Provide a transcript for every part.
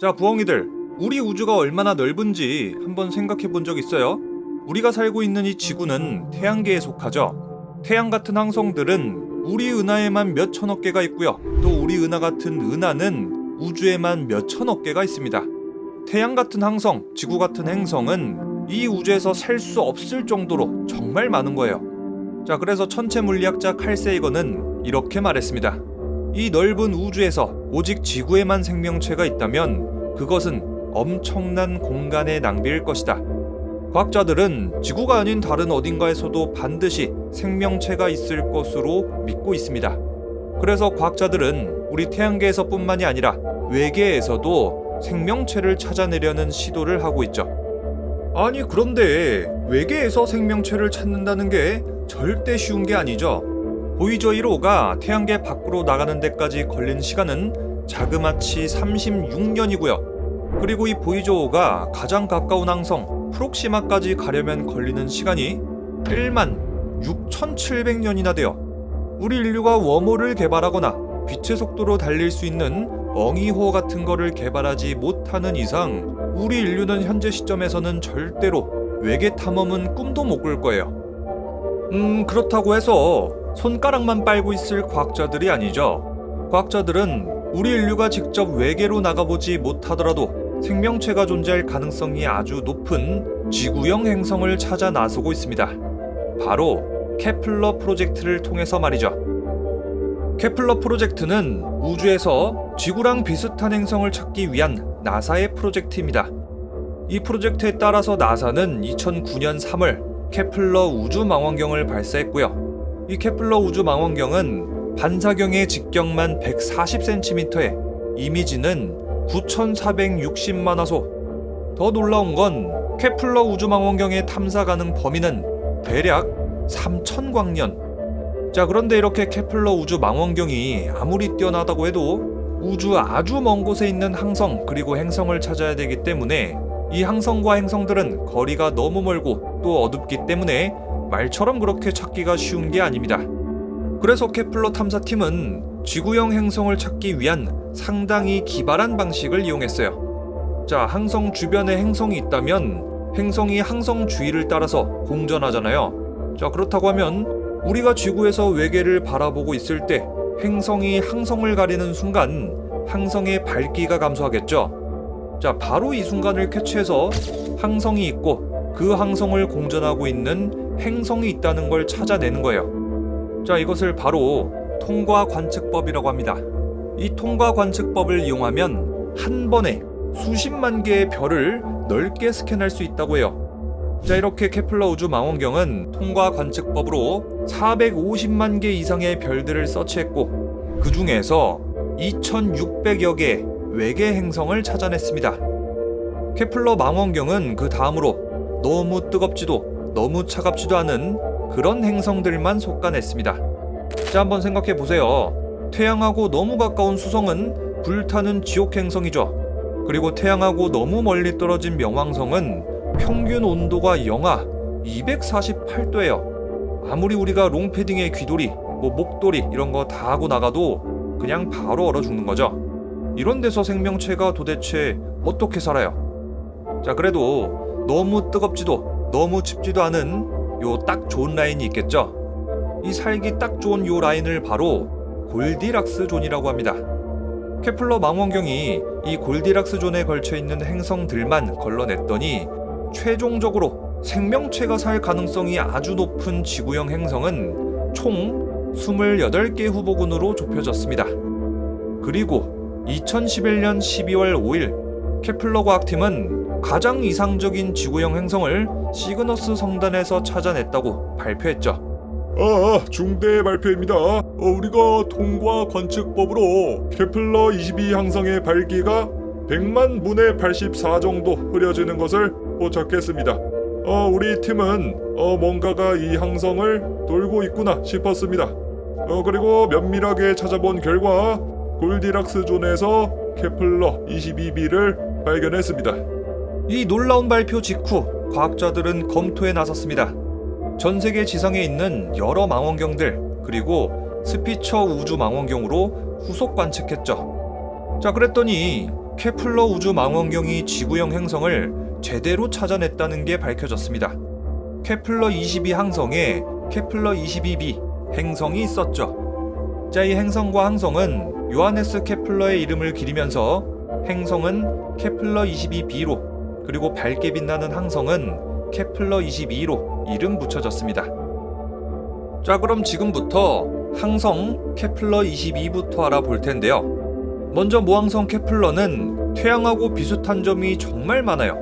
자, 부엉이들, 우리 우주가 얼마나 넓은지 한번 생각해 본 적 있어요? 우리가 살고 있는 이 지구는 태양계에 속하죠. 태양 같은 항성들은 우리 은하에만 몇 천억 개가 있고요. 또 우리 은하 같은 은하는 우주에만 몇 천억 개가 있습니다. 태양 같은 항성, 지구 같은 행성은 이 우주에서 살 수 없을 정도로 정말 많은 거예요. 자, 그래서 천체 물리학자 칼 세이거는 이렇게 말했습니다. 이 넓은 우주에서 오직 지구에만 생명체가 있다면 그것은 엄청난 공간의 낭비일 것이다. 과학자들은 지구가 아닌 다른 어딘가에서도 반드시 생명체가 있을 것으로 믿고 있습니다. 그래서 과학자들은 우리 태양계에서뿐만이 아니라 외계에서도 생명체를 찾아내려는 시도를 하고 있죠. 아니 그런데 외계에서 생명체를 찾는다는 게 절대 쉬운 게 아니죠. 보이저 1호가 태양계 밖으로 나가는 데까지 걸린 시간은 자그마치 36년이고요. 그리고 이 보이저 5가 가장 가까운 항성 프록시마까지 가려면 걸리는 시간이 1만 6,700년이나 돼요. 우리 인류가 웜홀을 개발하거나 빛의 속도로 달릴 수 있는 엉이호 같은 거를 개발하지 못하는 이상 우리 인류는 현재 시점에서는 절대로 외계 탐험은 꿈도 못 꿀 거예요. 음, 그렇다고 해서 손가락만 빨고 있을 과학자들이 아니죠. 과학자들은 우리 인류가 직접 외계로 나가보지 못하더라도 생명체가 존재할 가능성이 아주 높은 지구형 행성을 찾아 나서고 있습니다. 바로 케플러 프로젝트를 통해서 말이죠. 케플러 프로젝트는 우주에서 지구랑 비슷한 행성을 찾기 위한 나사의 프로젝트입니다. 이 프로젝트에 따라서 나사는 2009년 3월 케플러 우주 망원경을 발사했고요. 이 케플러 우주 망원경은 반사경의 직경만 140cm에 이미지는 9,460만 화소. 더 놀라운 건 케플러 우주 망원경의 탐사 가능 범위는 대략 3,000광년. 자, 그런데 이렇게 케플러 우주 망원경이 아무리 뛰어나다고 해도 우주 아주 먼 곳에 있는 항성 그리고 행성을 찾아야 되기 때문에 이 항성과 행성들은 거리가 너무 멀고 또 어둡기 때문에 말처럼 그렇게 찾기가 쉬운 게 아닙니다. 그래서 케플러 탐사팀은 지구형 행성을 찾기 위한 상당히 기발한 방식을 이용했어요. 자, 항성 주변에 행성이 있다면 행성이 항성 주위를 따라서 공전하잖아요. 자, 그렇다고 하면 우리가 지구에서 외계를 바라보고 있을 때 행성이 항성을 가리는 순간 항성의 밝기가 감소하겠죠. 자, 바로 이 순간을 캐치해서 항성이 있고 그 항성을 공전하고 있는 행성이 있다는 걸 찾아내는 거예요. 자, 이것을 바로 통과 관측법이라고 합니다. 이 통과 관측법을 이용하면 한 번에 수십만 개의 별을 넓게 스캔할 수 있다고 해요. 자, 이렇게 케플러 우주 망원경은 통과 관측법으로 450만 개 이상의 별들을 서치했고 그 중에서 2,600여 개 외계 행성을 찾아냈습니다. 케플러 망원경은 그 다음으로 너무 뜨겁지도 너무 차갑지도 않은 그런 행성들만 속아냈습니다. 자, 한번 생각해 보세요. 태양하고 너무 가까운 수성은 불타는 지옥 행성이죠. 그리고 태양하고 너무 멀리 떨어진 명왕성은 평균 온도가 영하 248도예요. 아무리 우리가 롱패딩에 귀돌이, 뭐 목도리 이런 거 다 하고 나가도 그냥 바로 얼어 죽는 거죠. 이런 데서 생명체가 도대체 어떻게 살아요? 자, 그래도 너무 뜨겁지도 너무 춥지도 않은 요 딱 좋은 라인이 있겠죠? 이 살기 딱 좋은 요 라인을 바로 골디락스 존이라고 합니다. 케플러 망원경이 이 골디락스 존에 걸쳐 있는 행성들만 걸러냈더니 최종적으로 생명체가 살 가능성이 아주 높은 지구형 행성은 총 28개 후보군으로 좁혀졌습니다. 그리고 2011년 12월 5일 케플러 과학팀은 가장 이상적인 지구형 행성을 시그너스 성단에서 찾아냈다고 발표했죠. 아, 중대 발표입니다. 어, 우리가 통과 관측법으로 케플러 22 항성의 밝기가 100만 분의 84 정도 흐려지는 것을 포착했습니다. 어, 우리 팀은 어, 뭔가가 이 항성을 돌고 있구나 싶었습니다. 어, 그리고 면밀하게 찾아본 결과 골디락스 존에서 케플러 22b를 발견했습니다. 이 놀라운 발표 직후 과학자들은 검토에 나섰습니다. 전 세계 지상에 있는 여러 망원경들 그리고 스피처 우주 망원경으로 후속 관측했죠. 자, 그랬더니 케플러 우주 망원경이 지구형 행성을 제대로 찾아냈다는 게 밝혀졌습니다. 케플러 22 항성에 케플러 22b 행성이 있었죠. 자, 이 행성과 항성은 요하네스 케플러의 이름을 기리면서 행성은 케플러 22b로 그리고 밝게 빛나는 항성은 케플러 22로 이름 붙여졌습니다. 자, 그럼 지금부터 항성 케플러 22부터 알아볼 텐데요. 먼저 모항성 케플러는 태양하고 비슷한 점이 정말 많아요.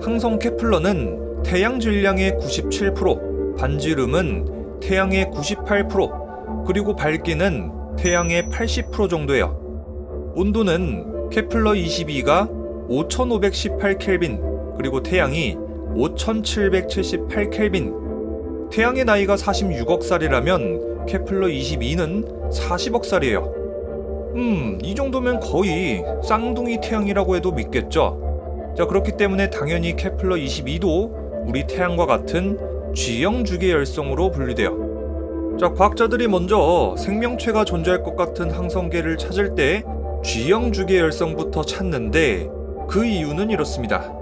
항성 케플러는 태양 질량의 97%, 반지름은 태양의 98%, 그리고 밝기는 태양의 80% 정도예요. 온도는 케플러 22가 5518켈빈, 그리고 태양이 5778켈빈. 태양의 나이가 46억 살이라면 케플러 22는 40억 살이에요. 음, 이 정도면 거의 쌍둥이 태양이라고 해도 믿겠죠? 자, 그렇기 때문에 당연히 케플러 22도 우리 태양과 같은 G형 주계 열성으로 분류돼요. 자, 과학자들이 먼저 생명체가 존재할 것 같은 항성계를 찾을 때 G형 주계 열성부터 찾는데 그 이유는 이렇습니다.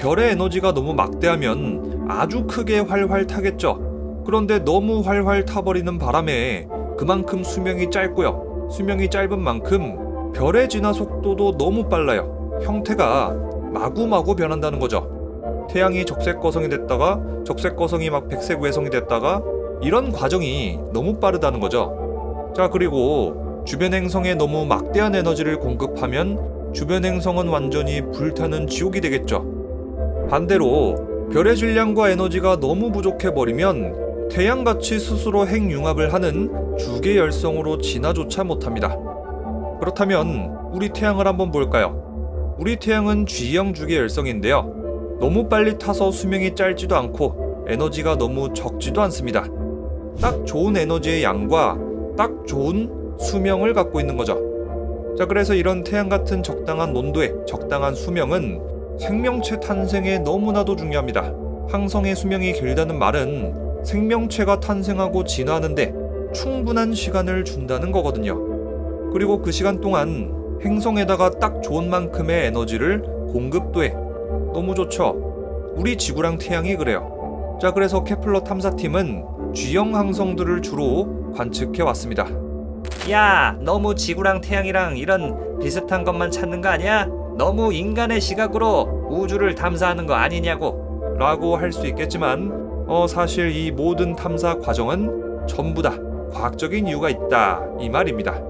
별의 에너지가 너무 막대하면 아주 크게 활활 타겠죠. 그런데 너무 활활 타버리는 바람에 그만큼 수명이 짧고요. 수명이 짧은 만큼 별의 진화 속도도 너무 빨라요. 형태가 마구마구 변한다는 거죠. 태양이 적색 거성이 됐다가 적색 거성이 막 백색 외성이 됐다가 이런 과정이 너무 빠르다는 거죠. 자, 그리고 주변 행성에 너무 막대한 에너지를 공급하면 주변 행성은 완전히 불타는 지옥이 되겠죠. 반대로 별의 질량과 에너지가 너무 부족해 버리면 태양같이 스스로 핵융합을 하는 주계 열성으로 진화조차 못합니다. 그렇다면 우리 태양을 한번 볼까요? 우리 태양은 G형 주계 열성인데요. 너무 빨리 타서 수명이 짧지도 않고 에너지가 너무 적지도 않습니다. 딱 좋은 에너지의 양과 딱 좋은 수명을 갖고 있는 거죠. 자, 그래서 이런 태양 같은 적당한 온도에 적당한 수명은 생명체 탄생에 너무나도 중요합니다. 항성의 수명이 길다는 말은 생명체가 탄생하고 진화하는데 충분한 시간을 준다는 거거든요. 그리고 그 시간 동안 행성에다가 딱 좋은 만큼의 에너지를 공급도 해. 너무 좋죠? 우리 지구랑 태양이 그래요. 자, 그래서 케플러 탐사팀은 G형 항성들을 주로 관측해 왔습니다. 야, 너무 지구랑 태양이랑 이런 비슷한 것만 찾는 거 아니야? 너무 인간의 시각으로 우주를 탐사하는 거 아니냐고. 라고 할 수 있겠지만 어 사실 이 모든 탐사 과정은 전부 다 과학적인 이유가 있다 이 말입니다.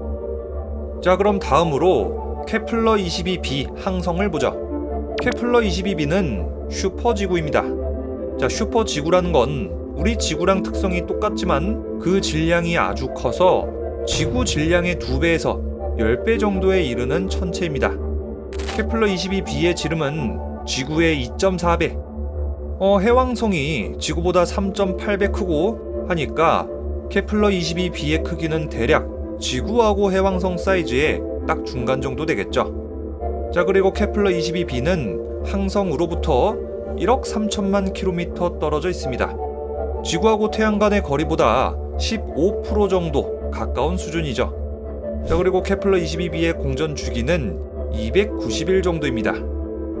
자 그럼 다음으로 케플러 22b 항성을 보죠. 케플러 22b는 슈퍼 지구입니다. 자 슈퍼 지구라는 건 우리 지구랑 특성이 똑같지만 그 질량이 아주 커서 지구 질량의 2배에서 10배 정도에 이르는 천체입니다. 케플러 22b의 지름은 지구의 2.4배, 어, 해왕성이 지구보다 3.8배 크고 하니까 케플러 22b의 크기는 대략 지구하고 해왕성 사이즈의 딱 중간 정도 되겠죠. 자, 그리고 케플러 22b는 항성으로부터 1억 3천만 킬로미터 떨어져 있습니다. 지구하고 태양 간의 거리보다 15% 정도 가까운 수준이죠. 자, 그리고 케플러 22b의 공전 주기는 290일 정도입니다.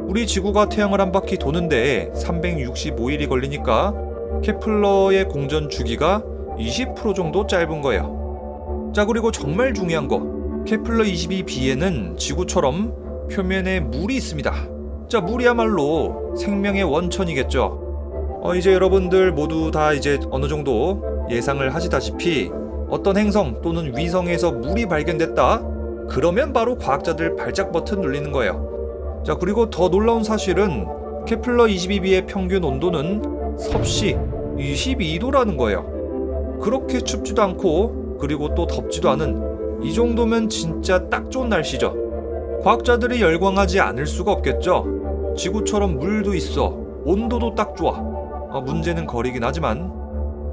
우리 지구가 태양을 한 바퀴 도는데 365일이 걸리니까 케플러의 공전 주기가 20% 정도 짧은 거예요. 자, 그리고 정말 중요한 거. 케플러 22b에는 지구처럼 표면에 물이 있습니다. 자, 물이야말로 생명의 원천이겠죠. 어, 이제 여러분들 모두 다 이제 어느 정도 예상을 하시다시피 어떤 행성 또는 위성에서 물이 발견됐다? 그러면 바로 과학자들 발작 버튼 눌리는 거예요. 자, 그리고 더 놀라운 사실은 케플러 22b의 평균 온도는 섭씨 22도라는 거예요. 그렇게 춥지도 않고 그리고 또 덥지도 않은 이 정도면 진짜 딱 좋은 날씨죠. 과학자들이 열광하지 않을 수가 없겠죠. 지구처럼 물도 있어. 온도도 딱 좋아. 어, 문제는 거리긴 하지만.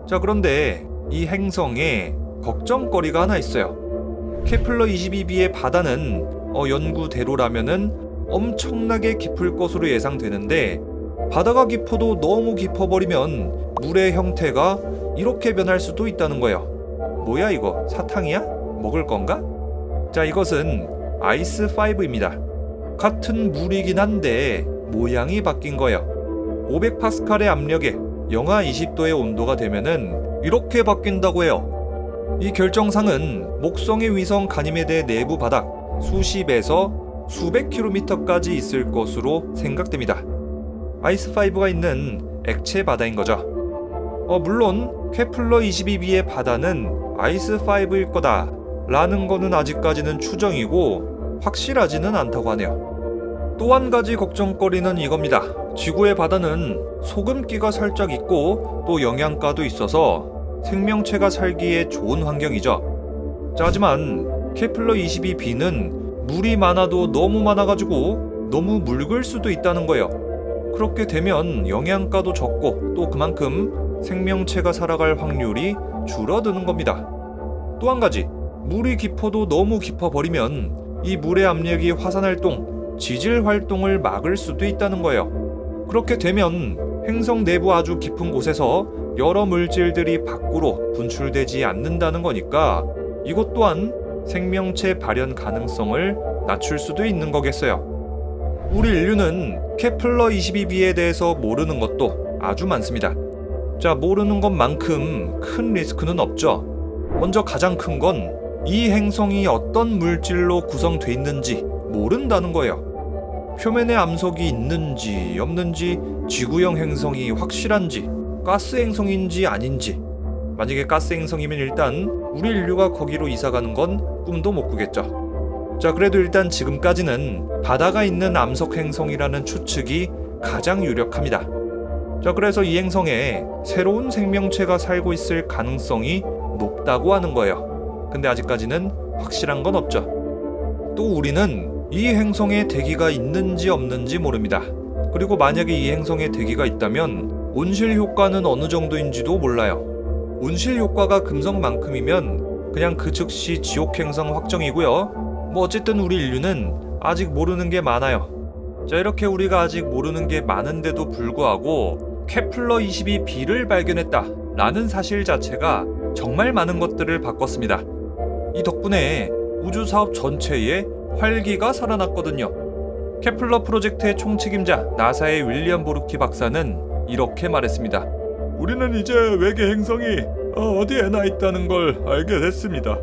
자, 그런데 이 행성에 걱정거리가 하나 있어요. 케플러 22b의 바다는 어, 연구대로라면은 엄청나게 깊을 것으로 예상되는데 바다가 깊어도 너무 깊어버리면 물의 형태가 이렇게 변할 수도 있다는 거예요. 뭐야 이거 사탕이야? 먹을 건가? 자 이것은 아이스 5입니다. 같은 물이긴 한데 모양이 바뀐 거예요. 500 파스칼의 압력에 영하 20도의 온도가 되면은 이렇게 바뀐다고 해요. 이 결정상은 목성의 위성 가니메데 내부 바닥 수십에서 수백 킬로미터까지 있을 것으로 생각됩니다. 아이스5가 있는 액체 바다인 거죠. 어, 물론 케플러 22b의 바다는 아이스5일 거다 라는 거는 아직까지는 추정이고 확실하지는 않다고 하네요. 또 한 가지 걱정거리는 이겁니다. 지구의 바다는 소금기가 살짝 있고 또 영양가도 있어서 생명체가 살기에 좋은 환경이죠. 자, 하지만 케플러 22b는 물이 많아도 너무 많아가지고 너무 묽을 수도 있다는 거예요. 그렇게 되면 영양가도 적고 또 그만큼 생명체가 살아갈 확률이 줄어드는 겁니다. 또 한 가지, 물이 깊어도 너무 깊어 버리면 이 물의 압력이 화산 활동, 지질 활동을 막을 수도 있다는 거예요. 그렇게 되면 행성 내부 아주 깊은 곳에서 여러 물질들이 밖으로 분출되지 않는다는 거니까 이것 또한 생명체 발현 가능성을 낮출 수도 있는 거겠어요. 우리 인류는 케플러 22b에 대해서 모르는 것도 아주 많습니다. 자, 모르는 것만큼 큰 리스크는 없죠. 먼저 가장 큰 건 이 행성이 어떤 물질로 구성돼 있는지 모른다는 거예요. 표면에 암석이 있는지 없는지 지구형 행성이 확실한지 가스 행성인지 아닌지 만약에 가스 행성이면 일단 우리 인류가 거기로 이사 가는 건 꿈도 못 꾸겠죠. 자, 그래도 일단 지금까지는 바다가 있는 암석 행성이라는 추측이 가장 유력합니다. 자, 그래서 이 행성에 새로운 생명체가 살고 있을 가능성이 높다고 하는 거예요. 근데 아직까지는 확실한 건 없죠. 또 우리는 이 행성에 대기가 있는지 없는지 모릅니다. 그리고 만약에 이 행성에 대기가 있다면 온실 효과는 어느 정도인지도 몰라요. 온실 효과가 금성만큼이면 그냥 그 즉시 지옥 행성 확정이고요. 뭐 어쨌든 우리 인류는 아직 모르는 게 많아요. 자, 이렇게 우리가 아직 모르는 게 많은데도 불구하고 케플러 22b를 발견했다 라는 사실 자체가 정말 많은 것들을 바꿨습니다. 이 덕분에 우주 사업 전체에 활기가 살아났거든요. 케플러 프로젝트의 총책임자 나사의 윌리엄 보르키 박사는 이렇게 말했습니다. 우리는 이제 외계 행성이 어, 어디에나 있다는 걸 알게 됐습니다.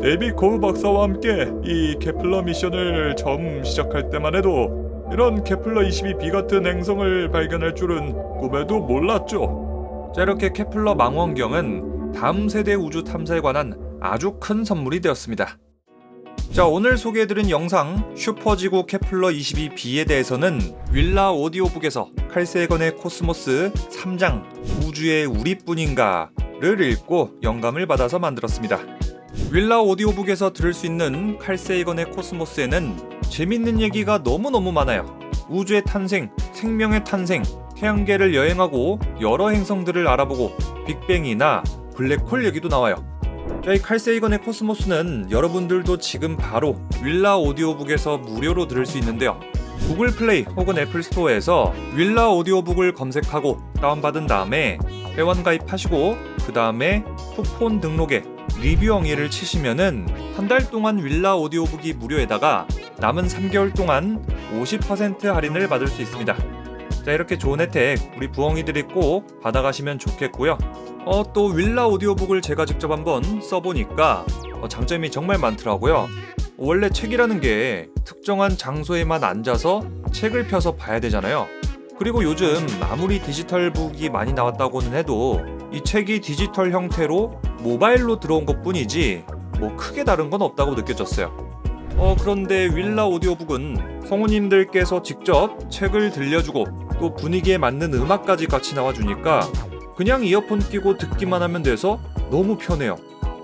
데이비 코브 박사와 함께 이 케플러 미션을 처음 시작할 때만 해도 이런 케플러 22b 같은 행성을 발견할 줄은 꿈에도 몰랐죠. 자, 이렇게 케플러 망원경은 다음 세대 우주 탐사에 관한 아주 큰 선물이 되었습니다. 자, 오늘 소개해드린 영상 슈퍼지구 케플러 22b에 대해서는 윌라 오디오북에서 칼세건의 코스모스 3장 우주의 우리뿐인가를 읽고 영감을 받아서 만들었습니다. 윌라 오디오북에서 들을 수 있는 칼세이건의 코스모스에는 재밌는 얘기가 너무너무 많아요. 우주의 탄생, 생명의 탄생, 태양계를 여행하고 여러 행성들을 알아보고 빅뱅이나 블랙홀 얘기도 나와요. 자, 이 칼세이건의 코스모스는 여러분들도 지금 바로 윌라 오디오북에서 무료로 들을 수 있는데요. 구글 플레이 혹은 애플 스토어에서 윌라 오디오북을 검색하고 다운받은 다음에 회원 가입하시고 그 다음에 쿠폰 등록에 리뷰 영예를 치시면은 한 달 동안 윌라 오디오북이 무료에다가 남은 3개월 동안 50% 할인을 받을 수 있습니다. 자 이렇게 좋은 혜택 우리 부엉이들이 꼭 받아가시면 좋겠고요. 어 또 윌라 오디오북을 제가 직접 한번 써보니까 어, 장점이 정말 많더라고요. 원래 책이라는 게 특정한 장소에만 앉아서 책을 펴서 봐야 되잖아요. 그리고 요즘 아무리 디지털 북이 많이 나왔다고는 해도 이 책이 디지털 형태로 모바일로 들어온 것 뿐이지 뭐 크게 다른 건 없다고 느껴졌어요. 어, 그런데 윌라 오디오북은 성우님들께서 직접 책을 들려주고 또 분위기에 맞는 음악까지 같이 나와주니까 그냥 이어폰 끼고 듣기만 하면 돼서 너무 편해요.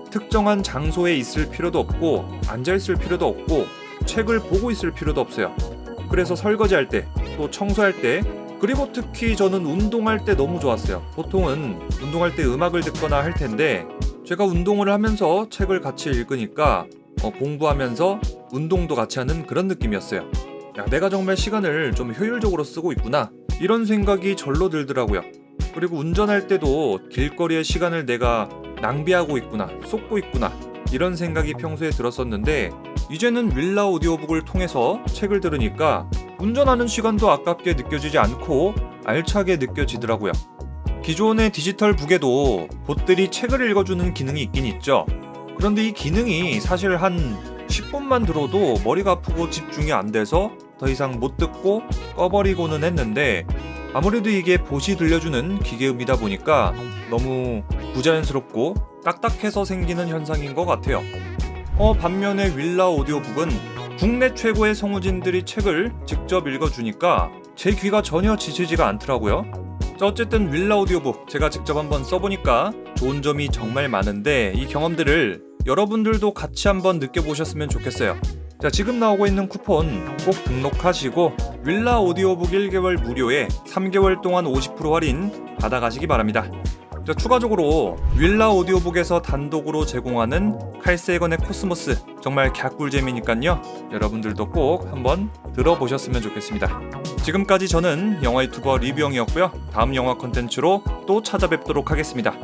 특정한 장소에 있을 필요도 없고 앉아 있을 필요도 없고 책을 보고 있을 필요도 없어요. 그래서 설거지할 때, 또 청소할 때, 그리고 특히 저는 운동할 때 너무 좋았어요. 보통은 운동할 때 음악을 듣거나 할 텐데 제가 운동을 하면서 책을 같이 읽으니까 어, 공부하면서 운동도 같이 하는 그런 느낌이었어요. 야, 내가 정말 시간을 좀 효율적으로 쓰고 있구나. 이런 생각이 절로 들더라고요. 그리고 운전할 때도 길거리의 시간을 내가 낭비하고 있구나, 쏟고 있구나. 이런 생각이 평소에 들었었는데 이제는 윌라 오디오북을 통해서 책을 들으니까 운전하는 시간도 아깝게 느껴지지 않고 알차게 느껴지더라고요. 기존의 디지털 북에도 봇들이 책을 읽어주는 기능이 있긴 있죠. 그런데 이 기능이 사실 한 10분만 들어도 머리가 아프고 집중이 안 돼서 더 이상 못 듣고 꺼버리고는 했는데 아무래도 이게 봇이 들려주는 기계음이다 보니까 너무 부자연스럽고 딱딱해서 생기는 현상인 것 같아요. 어, 반면에 윌라 오디오북은 국내 최고의 성우진들이 책을 직접 읽어주니까 제 귀가 전혀 지치지가 않더라고요. 자, 어쨌든 윌라 오디오북 제가 직접 한번 써보니까 좋은 점이 정말 많은데 이 경험들을 여러분들도 같이 한번 느껴보셨으면 좋겠어요. 자, 지금 나오고 있는 쿠폰 꼭 등록하시고 윌라 오디오북 1개월 무료에 3개월 동안 50% 할인 받아가시기 바랍니다. 자, 추가적으로 윌라 오디오북에서 단독으로 제공하는 칼세건의 코스모스 정말 갸꿀잼이니깐요. 여러분들도 꼭 한번 들어보셨으면 좋겠습니다. 지금까지 저는 영화 유튜버 리뷰영이었고요. 다음 영화 컨텐츠로 또 찾아뵙도록 하겠습니다.